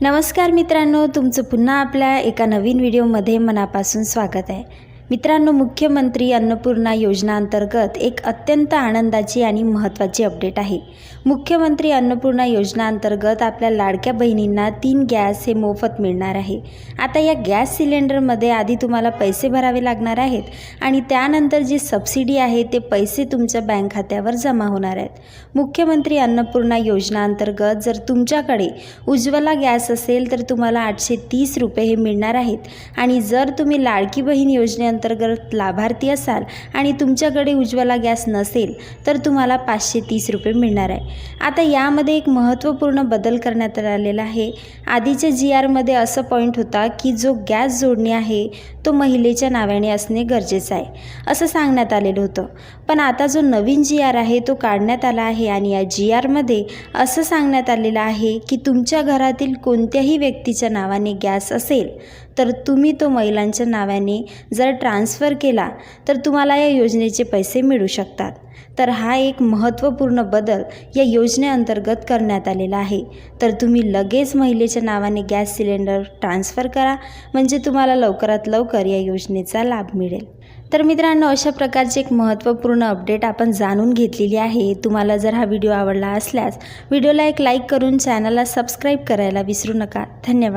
नमस्कार मित्रांनो तुमचं पुन्हा आपल्या एका नवीन व्हिडिओमध्ये मनापासून स्वागत आहे. मित्रांनो मुख्यमंत्री अन्नपूर्णा योजनाअंतर्गत एक अत्यंत आनंदाची आणि महत्त्वाची अपडेट आहे. मुख्यमंत्री अन्नपूर्णा योजनाअंतर्गत आपल्या लाडक्या बहिणींना तीन गॅस हे मोफत मिळणार आहे. आता या गॅस सिलेंडरमध्ये आधी तुम्हाला पैसे भरावे लागणार आहेत आणि त्यानंतर जी सबसिडी आहे ते पैसे तुमच्या बँक खात्यावर जमा होणार आहेत. मुख्यमंत्री अन्नपूर्णा योजनाअंतर्गत जर तुमच्याकडे उज्ज्वला गॅस असेल तर तुम्हाला आठशे तीस रुपये हे मिळणार आहेत. आणि जर तुम्ही लाडकी बहीण योजनेअंतर्गत लाभार्थी असाल आणि तुमच्याकडे उज्ज्वला गॅस नसेल तर तुम्हाला पाचशे तीस रुपये मिळणार आहे. आता यामध्ये एक महत्त्वपूर्ण बदल करण्यात आलेला आहे. आधीच्या जी आरमध्ये असं पॉईंट होता की जो गॅस जोडणी आहे तो महिलेच्या नावाने असणे गरजेचं आहे असं सांगण्यात आलेलं होतं. पण आता जो नवीन जी आर आहे तो काढण्यात आला आहे आणि या जी आरमध्ये असं सांगण्यात आलेलं आहे की तुमच्या घरातील कोणत्याही व्यक्तीच्या नावाने गॅस असेल तर तुम्ही तो महिलांच्या नावाने जर ट्रान्स्फर केला तर तुम्हाला या योजनेचे पैसे मिळू शकतात. तर हा एक महत्त्वपूर्ण बदल या योजनेअंतर्गत करण्यात आलेला आहे. तर तुम्ही लगेच महिलेच्या नावाने गॅस सिलेंडर ट्रान्स्फर करा म्हणजे तुम्हाला लवकरात लवकर या योजनेचा लाभ मिळेल. तर मित्रांनो अशा प्रकारची एक महत्त्वपूर्ण अपडेट आपण जाणून घेतलेली आहे. तुम्हाला जर हा व्हिडिओ आवडला असल्यास व्हिडिओला एक लाईक करून चॅनलला सबस्क्राईब करायला विसरू नका. धन्यवाद.